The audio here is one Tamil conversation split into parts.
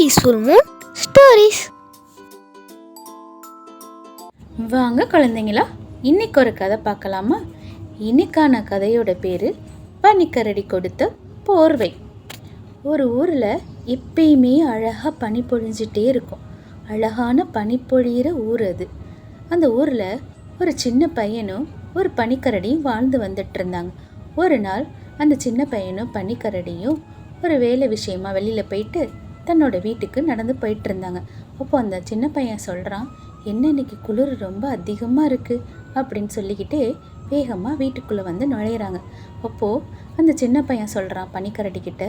பீஸ்ஃபுல் மூன் ஸ்டோரிஸ் வாங்க குழந்தைங்களா இன்னைக்கு ஒரு கதை பார்க்கலாமா? இன்னைக்கான கதையோட பேர் பனிக்கரடி கொடுத்த போர்வை. ஒரு ஊரில் எப்பயுமே அழகாக பனி பொழிஞ்சிட்டே இருக்கும். அழகான பனி பொழியிற ஊர் அது. அந்த ஊரில் ஒரு சின்ன பையனும் ஒரு பனிக்கரடியும் வாழ்ந்து வந்துட்டு இருந்தாங்க. ஒரு நாள் அந்த சின்ன பையனும் பனிக்கரடியும் ஒரு வேலை விஷயமா வெளியில் போயிட்டு தன்னோட வீட்டுக்கு நடந்து போயிட்டு இருந்தாங்க அப்போ அந்த சின்ன பையன் சொல்கிறான் என்ன இன்னைக்கு குளிர் ரொம்ப அதிகமாக இருக்குது அப்படின்னு சொல்லிக்கிட்டே வேகமாக வீட்டுக்குள்ளே வந்து நுழையிறாங்க. அப்போது அந்த சின்ன பையன் சொல்கிறான் பனிக்கரடிக்கிட்ட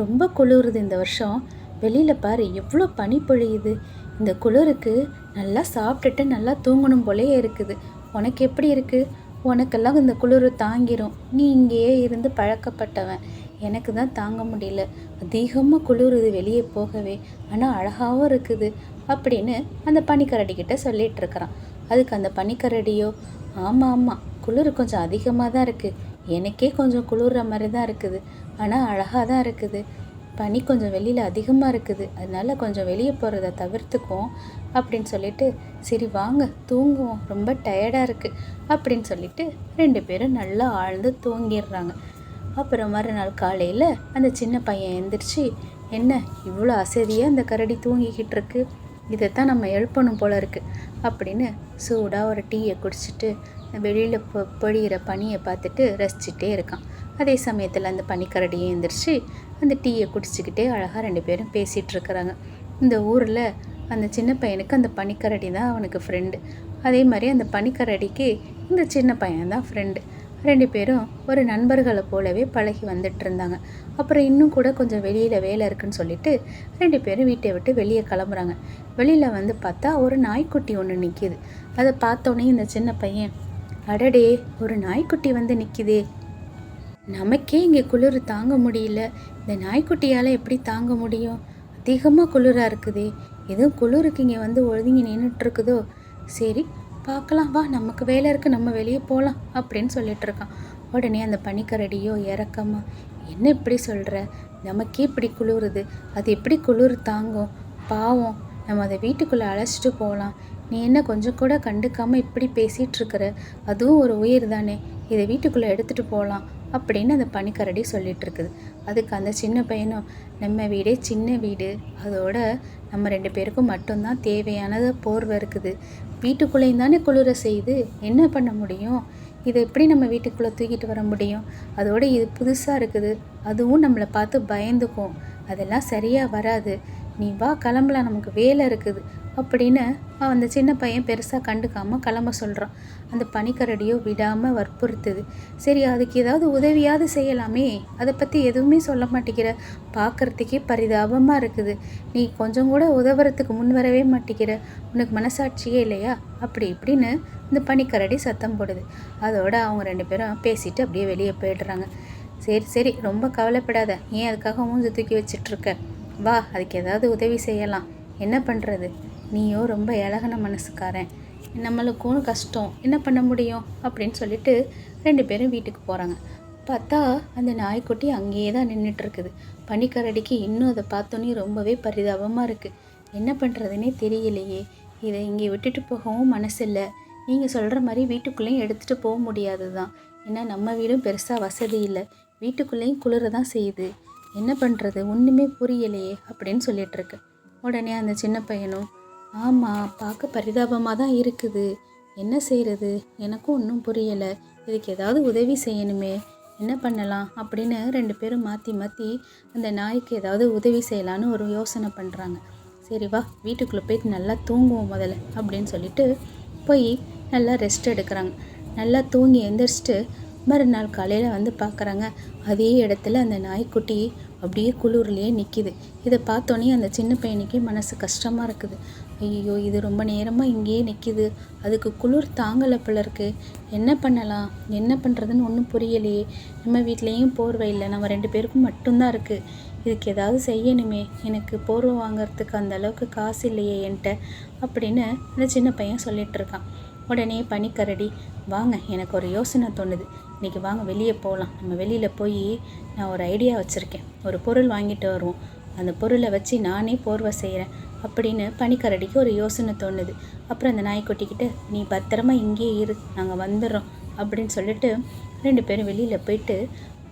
ரொம்ப குளிருது இந்த வருஷம். வெளியில் பாரு எவ்வளோ பனி பொழியுது. இந்த குளிருக்கு நல்லா சாப்பிட்டுட்டு நல்லா தூங்கணும் போலே இருக்குது. உனக்கு எப்படி இருக்குது உனக்கெல்லாம் இந்த குளிர் தாங்கிரும். நீ இங்கேயே இருந்து பழக்கப்பட்டவன். எனக்கு தான் தாங்க முடியல. அதிகமாக குளிருது வெளியே போகவே. ஆனால் அழகாகவும் இருக்குது அப்படின்னு அந்த பனிக்கரடி சொல்லிகிட்டு இருக்கிறான் அதுக்கு அந்த பனிக்கரடியோ ஆமாம் ஆமாம் குளிர் கொஞ்சம் அதிகமாக தான் இருக்குது எனக்கே கொஞ்சம் குளிர்ற மாதிரி தான் இருக்குது. ஆனால் அழகாக தான் இருக்குது. பனி கொஞ்சம் வெளியில் அதிகமாக இருக்குது. அதனால கொஞ்சம் வெளியே போகிறத தவிர்த்துக்குவோம் அப்படின்னு சொல்லிட்டு சரி வாங்க தூங்குவோம். ரொம்ப டயர்டாக இருக்குது அப்படின்னு சொல்லிட்டு ரெண்டு பேரும் நல்லா ஆழ்ந்து தூங்கிடுறாங்க. அப்புறம் மறுநாள் காலையில் அந்த சின்ன பையன் எழுந்திரிச்சு என்ன இவ்வளோ அசதியாக அந்த கரடி தூங்கிக்கிட்டு இருக்கு இதைத்தான் நம்ம எழுப்பணும் போல இருக்கு. அப்படின்னு சூடாக ஒரு டீயை குடிச்சிட்டு வெளியில் பொ பொழியிற பனியை பார்த்துட்டு ரசிச்சுட்டே இருக்கான். அதே சமயத்தில் அந்த பனிக்கரடியும் எழுந்திரிச்சு அந்த டீயை குடிச்சிக்கிட்டே அழகாக ரெண்டு பேரும் பேசிகிட்டு இருக்கிறாங்க. இந்த ஊரில் அந்த சின்ன பையனுக்கு அந்த பனிக்கரடி தான் அவனுக்கு ஃப்ரெண்டு அதே மாதிரி அந்த பனிக்கரடிக்கு இந்த சின்ன பையன் தான் ஃப்ரெண்டு ரெண்டு பேரும் ஒரு நண்பர்களை போலவே பழகி வந்துட்டு இருந்தாங்க. அப்புறம் இன்னும் கூட கொஞ்சம் வெளியில் வேலை இருக்குன்னு சொல்லிட்டு ரெண்டு பேரும் வீட்டை விட்டு வெளியே கிளம்புறாங்க. வெளியில் வந்து பார்த்தா ஒரு நாய்க்குட்டி ஒன்று நிற்கிது அதை பார்த்தோன்னே இந்த சின்ன பையன் அடடே ஒரு நாய்க்குட்டி வந்து நிற்கிதே நமக்கே இங்கே குளிர் தாங்க முடியல. இந்த நாய்க்குட்டியால் எப்படி தாங்க முடியும்? அதிகமாக குளிராக இருக்குதே. எதுவும் குளிருக்கு இங்கே வந்து ஒழுங்கி நின்றுட்டுருக்குதோ சரி பார்க்கலாம். வா நமக்கு வேலை இருக்குது நம்ம வெளியே போகலாம் அப்படின்னு சொல்லிட்டு இருக்கான். உடனே அந்த பனிக்கரடியோ இறக்கமா என்ன இப்படி சொல்கிற நமக்கே இப்படி குளிருது. அது எப்படி குளிர் தாங்கும்? பாவம் நம்ம அதை வீட்டுக்குள்ளே அழைச்சிட்டு போகலாம் நீ என்ன கொஞ்சம் கூட கண்டுக்காமல் இப்படி பேசிகிட்டு இருக்கிற? அதுவும் ஒரு உயிர் தானே. இதை வீட்டுக்குள்ளே எடுத்துகிட்டு போகலாம் அப்படின்னு அந்த பனிக்கரடி சொல்லிட்டு இருக்குது அதுக்கு அந்த சின்ன பையனும் நம்ம வீடே சின்ன வீடு. அதோட நம்ம ரெண்டு பேருக்கும் மட்டும்தான் தேவையானது போர்வை இருக்குது. வீட்டுக்குள்ளேயும் தானே குளிர செய்யுது. என்ன பண்ண முடியும்? இதை எப்படி நம்ம வீட்டுக்குள்ளே தூக்கிட்டு வர முடியும்? அதோட இது புதுசாக இருக்குது. அதுவும் நம்மளை பார்த்து பயந்துக்கும். அதெல்லாம் சரியாக வராது. நீ வா கிளம்பலாம். நமக்கு வேலை இருக்குது. அப்படின்னு அந்த சின்ன பையன் பெருசாக கண்டுக்காமல் கிளம்ப சொல்கிறான் அந்த பனிக்கரடியோ விடாமல் வற்புறுத்துது. சரி அதுக்கு ஏதாவது உதவியாவது செய்யலாமே. அதை பற்றி எதுவுமே சொல்ல மாட்டேங்கிற. பார்க்குறதுக்கே பரிதாபமாக இருக்குது. நீ கொஞ்சம் கூட உதவுறதுக்கு முன் வரவே மாட்டேங்கிற. உனக்கு மனசாட்சியே இல்லையா? அப்படி இப்படின்னு இந்த பனிக்கரடி சத்தம் போடுது. அதோட அவங்க ரெண்டு பேரும் பேசிட்டு அப்படியே வெளியே போயிடுறாங்க. சரி சரி ரொம்ப கவலைப்படாத. ஏன் அதுக்காக மூஞ்சி தூக்கி வச்சிட்ருக்க வா அதுக்கு ஏதாவது உதவி செய்யலாம். என்ன பண்ணுறது நீயோ ரொம்ப இலகன மனசுக்காரன். நம்மளுக்கும் கஷ்டம். என்ன பண்ண முடியும்? அப்படின்னு சொல்லிட்டு ரெண்டு பேரும் வீட்டுக்கு போகிறாங்க பார்த்தா அந்த நாய்க்குட்டி அங்கேயே தான் நின்றுட்டுருக்குது பனிக்கரடிக்கு இன்னும் அதை பார்த்தோன்னே ரொம்பவே பரிதாபமாக இருக்குது என்ன பண்ணுறதுனே தெரியலையே. இதை இங்கே விட்டுட்டு போகவும் மனசில்லை. நீங்கள் சொல்கிற மாதிரி வீட்டுக்குள்ளேயும் எடுத்துகிட்டு போக முடியாது தான் ஏன்னா நம்ம வீடும் பெருசாக வசதி இல்லை. வீட்டுக்குள்ளேயும் குளிர தான் செய்யுது. என்ன பண்ணுறது ஒன்றுமே புரியலையே அப்படின்னு சொல்லிகிட்ருக்கு உடனே அந்த சின்ன பையனும் ஆமாம் பார்க்க பரிதாபமாக தான் இருக்குது. என்ன செய்கிறது எனக்கும் ஒன்றும் புரியலை. இதுக்கு ஏதாவது உதவி செய்யணுமே. என்ன பண்ணலாம்? அப்படின்னு ரெண்டு பேரும் மாற்றி மாற்றி அந்த நாய்க்கு ஏதாவது உதவி செய்யலான்னு ஒரு யோசனை பண்ணுறாங்க சரி வா வீட்டுக்குள்ளே போயிட்டு நல்லா தூங்குவோம் முதல்ல அப்படின்னு சொல்லிட்டு போய் நல்லா ரெஸ்ட் எடுக்கிறாங்க. நல்லா தூங்கி எந்திரிச்சிட்டு மறுநாள் காலையில் வந்து பார்க்குறாங்க அதே இடத்துல அந்த நாய்க்குட்டி அப்படியே குளிர்லேயே நிற்கிது இதை பார்த்தோன்னே அந்த சின்ன பையனுக்கே மனசு கஷ்டமாக இருக்குது. ஐயோ இது ரொம்ப நேரமாக இங்கேயே நிற்கிது அதுக்கு குளிர் தாங்கலை போல இருக்குது என்ன பண்ணலாம்? என்ன பண்ணுறதுன்னு ஒன்றும் புரியலையே. நம்ம வீட்லேயும் போர்வை இல்லை. நம்ம ரெண்டு பேருக்கும் மட்டும்தான் இருக்குது இதுக்கு ஏதாவது செய்யணுமே. எனக்கு போர்வை வாங்குறதுக்கு அந்த அளவுக்கு காசு இல்லையே என்கிட்ட அப்படின்னு அந்த சின்ன பையன் சொல்லிகிட்ருக்கான் இருக்கான். உடனே பனிக்கரடி வாங்க எனக்கு ஒரு யோசனை தோணுது. இன்றைக்கி வாங்க வெளியே போகலாம் நம்ம வெளியில் போய் நான் ஒரு ஐடியா வச்சுருக்கேன். ஒரு பொருள் வாங்கிட்டு வருவோம். அந்த பொருளை வச்சு நானே போர்வை செய்கிறேன் அப்படின்னு பனிக்கரடிக்கு ஒரு யோசனை தோணுது. அப்புறம் அந்த நாய்க்குட்டிக்கிட்ட நீ பத்திரமா இங்கேயே இரு நாங்கள் வந்துடுறோம். அப்படின்னு சொல்லிட்டு ரெண்டு பேரும் வெளியில் போயிட்டு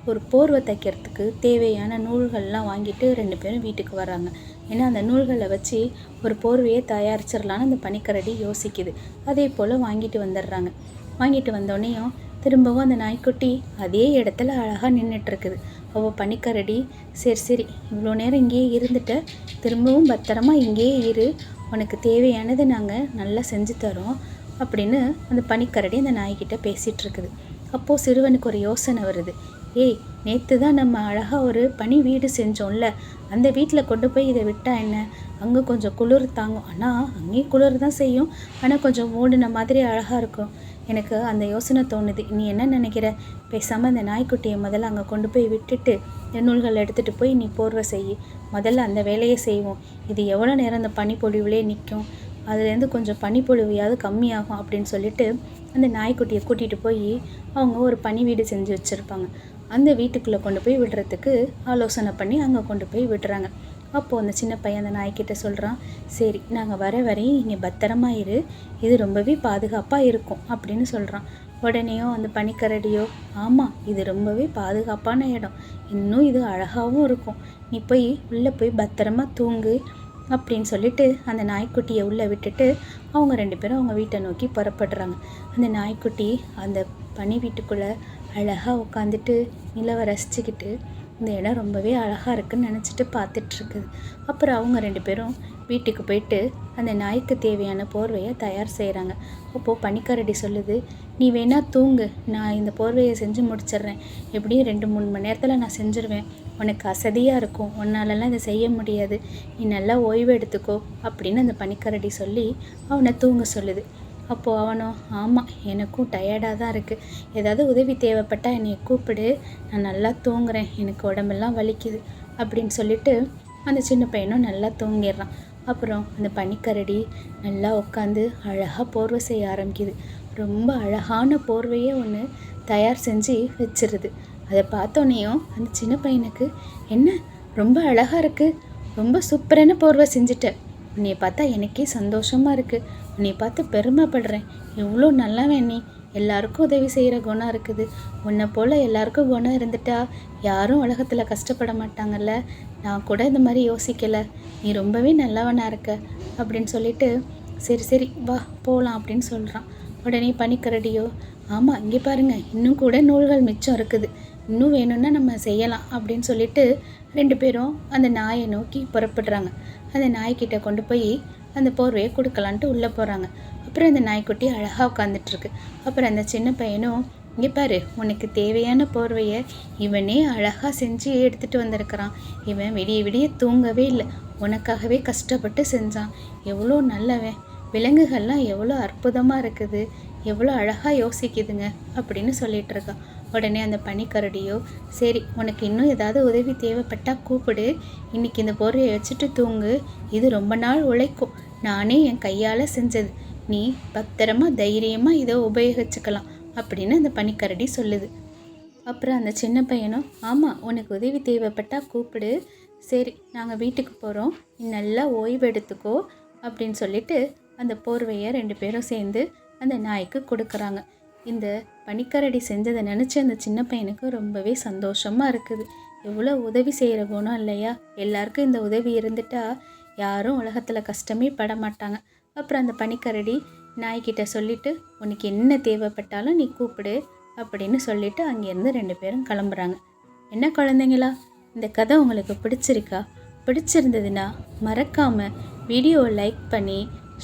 ஒரு போர்வை தைக்கிறதுக்கு தேவையான நூல்கள்லாம் வாங்கிட்டு ரெண்டு பேரும் வீட்டுக்கு வராங்க ஏன்னா அந்த நூல்களை வச்சு ஒரு போர்வையை தயாரிச்சிடலான்னு அந்த பனிக்கரடி யோசிக்குது. அதே போல் வாங்கிட்டு வந்துடுறாங்க. வாங்கிட்டு வந்தோடனேயும் திரும்பவும் அந்த நாய்க்குட்டி அதே இடத்துல அழகாக நின்றுட்டுருக்குது அவள் பனிக்கரடி. சரி சரி. இவ்வளோ நேரம் இங்கேயே இருந்துட்டு திரும்பவும் பத்திரமா இங்கேயே இரு. உனக்கு தேவையானது நாங்கள் நல்லா செஞ்சு தரோம் அப்படின்னு அந்த பனிக்கரடி அந்த நாய்கிட்ட பேசிகிட்டு இருக்குது அப்போது சிறுவனுக்கு ஒரு யோசனை வருது. ஏய் நேற்று தான் நம்ம அழகாக ஒரு பனி வீடு செஞ்சோம்ல. அந்த வீட்டில் கொண்டு போய் இதை விட்டா என்ன? அங்கே கொஞ்சம் குளிர் தாங்கும். ஆனால் அங்கேயும் குளிர் தான் செய்யும். ஆனால் கொஞ்சம் மூடின மாதிரி அழகாக இருக்கும். எனக்கு அந்த யோசனை தோணுது. நீ என்ன நினைக்கிற? பேசாமல் அந்த நாய்க்குட்டியை முதல்ல அங்கே கொண்டு போய் விட்டுட்டு இந்த நூல்களை எடுத்துகிட்டு போய் நீ போர்வை செய் முதல்ல அந்த வேலையை செய்வோம். இது எவ்வளோ நேரம் அந்த பனிப்பொழிவுலே நிற்கும்? அதுலேருந்து கொஞ்சம் பனிப்பொழிவையாவது கம்மியாகும் அப்படின்னு சொல்லிட்டு அந்த நாய்க்குட்டியை கூட்டிகிட்டு போய் அவங்க ஒரு பனி வீடு செஞ்சு வச்சுருப்பாங்க. அந்த வீட்டுக்குள்ளே கொண்டு போய் விடுறதுக்கு ஆலோசனை பண்ணி அங்கே கொண்டு போய் விடுறாங்க. அப்போது அந்த சின்ன பையன் அந்த நாய்க்கிட்ட சொல்கிறான் சரி நாங்கள் வர வரையும் இங்கே பத்திரமா இரு. இது ரொம்பவே பாதுகாப்பாக இருக்கும் அப்படின்னு சொல்கிறான் உடனேயும் அந்த பனிக்கரடியோ ஆமாம் இது ரொம்பவே பாதுகாப்பான இடம். இன்னும் இது அழகாகவும் இருக்கும். நீ போய் உள்ளே போய் பத்திரமா தூங்கு அப்படின்னு சொல்லிட்டு அந்த நாய்க்குட்டியை உள்ளே விட்டுட்டு அவங்க ரெண்டு பேரும் அவங்க வீட்டை நோக்கி புறப்படுறாங்க. அந்த நாய்க்குட்டி அந்த பனி வீட்டுக்குள்ளே அழகாக உட்காந்துட்டு நிலவை ரசிச்சுக்கிட்டு இந்த இடம் ரொம்பவே அழகாக இருக்குன்னு நினச்சிட்டு பார்த்துட்ருக்குது. அப்புறம் அவங்க ரெண்டு பேரும் வீட்டுக்கு போயிட்டு அந்த நாய்க்கு தேவையான போர்வையை தயார் செய்கிறாங்க அப்போது பனிக்கரடி சொல்லுது நீ வேணா தூங்கு. நான் இந்த போர்வையை செஞ்சு முடிச்சிடுறேன். எப்படியும் ரெண்டு மூணு மணி நேரத்தில் நான் செஞ்சுருவேன். உனக்கு அசதியாக இருக்கும். உன்னாலலாம் இதை செய்ய முடியாது. நீ நல்லா ஓய்வு எடுத்துக்கோ. அப்படின்னு அந்த பனிக்கரடி சொல்லி அவனை தூங்க சொல்லுது. அப்போது அவனோ ஆமாம் எனக்கும் டயர்டாக தான் இருக்குது ஏதாவது உதவி தேவைப்பட்டால் என்னை கூப்பிடு. நான் நல்லா தூங்குறேன். எனக்கு உடம்பெல்லாம் வலிக்குது. அப்படின்னு சொல்லிட்டு அந்த சின்ன பையனும் நல்லா தூங்கிடுறான். அப்புறம் அந்த பனிக்கரடி நல்லா உட்காந்து அழகாக போர்வை செய்ய ஆரம்பிக்குது. ரொம்ப அழகான போர்வையே ஒன்று தயார் செஞ்சு வச்சிருது. அதை பார்த்தோன்னையும் அந்த சின்ன பையனுக்கு என்ன? ரொம்ப அழகாக இருக்குது ரொம்ப சூப்பரான போர்வை செஞ்சுட்ட. உன்னைய பார்த்தா எனக்கே சந்தோஷமாக இருக்குது உன்னை பார்த்து பெருமைப்படுறேன். இவ்வளோ நல்லவன் நீ. எல்லாருக்கும் உதவி செய்கிற குணம் இருக்குது. உன்னை போல் எல்லாருக்கும் குணம் இருந்துட்டா யாரும் உலகத்தில் கஷ்டப்பட மாட்டாங்கல்ல. நான் கூட இந்த மாதிரி யோசிக்கலை. நீ ரொம்பவே நல்லவனாக இருக்க அப்படின்னு சொல்லிட்டு சரி சரி வா போகலாம் அப்படின்னு சொல்கிறான் உடனே பனிக்கரடியோ ஆமாம் இங்கே பாருங்கள் இன்னும் கூட நூல்கள் மிச்சம் இருக்குது. இன்னும் வேணும்னா நம்ம செய்யலாம் அப்படின்னு சொல்லிட்டு ரெண்டு பேரும் அந்த நாயை நோக்கி புறப்படுறாங்க. அந்த நாய்க்கிட்ட கொண்டு போய் அந்த போர்வையை கொடுக்கலான்ட்டு உள்ளே போகிறாங்க. அப்புறம் அந்த நாய்க்குட்டி அழகாக உட்காந்துட்ருக்கு அப்புறம் அந்த சின்ன பையனும் இங்கே பாரு உனக்கு தேவையான போர்வையை இவனே அழகாக செஞ்சு எடுத்துகிட்டு வந்திருக்கிறான். இவன் விடிய விடிய தூங்கவே இல்லை. உனக்காகவே கஷ்டப்பட்டு செஞ்சான். எவ்வளோ நல்லவன். விலங்குகள்லாம் எவ்வளோ அற்புதமாக இருக்குது. எவ்வளோ அழகாக யோசிக்குதுங்க அப்படின்னு சொல்லிட்டு இருக்கான் உடனே அந்த பனிக்கரடியோ சரி உனக்கு இன்னும் ஏதாவது உதவி தேவைப்பட்டால் கூப்பிடு. இன்னைக்கு இந்த போர்வையை வச்சுட்டு தூங்கு. இது ரொம்ப நாள் உழைக்கும். நானே என் கையால் செஞ்சது. நீ பத்திரமா தைரியமாக இதை உபயோகிச்சுக்கலாம் அப்படின்னு அந்த பனிக்கரடி சொல்லுது. அப்புறம் அந்த சின்ன பையனும் ஆமாம் உனக்கு உதவி தேவைப்பட்டால் கூப்பிடு. சரி நாங்கள் வீட்டுக்கு போகிறோம் நீ நல்லா ஓய்வு எடுத்துக்கோ அப்படின்னு சொல்லிட்டு அந்த போர்வையை ரெண்டு பேரும் சேர்ந்து அந்த நாய்க்கு கொடுக்குறாங்க. இந்த பனிக்கரடி செஞ்சதை நினச்சி அந்த சின்ன பையனுக்கு ரொம்பவே சந்தோஷமாக இருக்குது. எவ்வளோ உதவி செய்கிற குணம் இல்லையா? எல்லாருக்கும் இந்த உதவி இருந்துட்டா யாரும் உலகத்தில் கஷ்டமே பட மாட்டாங்க அப்புறம் அந்த பனிக்கரடி நாய்கிட்ட சொல்லிட்டு உனக்கு என்ன தேவைப்பட்டாலும் நீ கூப்பிடு அப்படின்னு சொல்லிட்டு அங்கேருந்து ரெண்டு பேரும் கிளம்புறாங்க. என்ன குழந்தைங்களா? இந்த கதை உங்களுக்கு பிடிச்சிருக்கா? பிடிச்சிருந்ததுன்னா மறக்காமல் வீடியோவை லைக் பண்ணி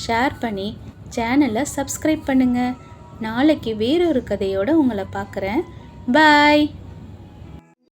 ஷேர் பண்ணி சேனலை சப்ஸ்கிரைப் பண்ணுங்கள் நாளைக்கு வேறொரு கதையோடு உங்களை பார்க்குறேன். பாய்!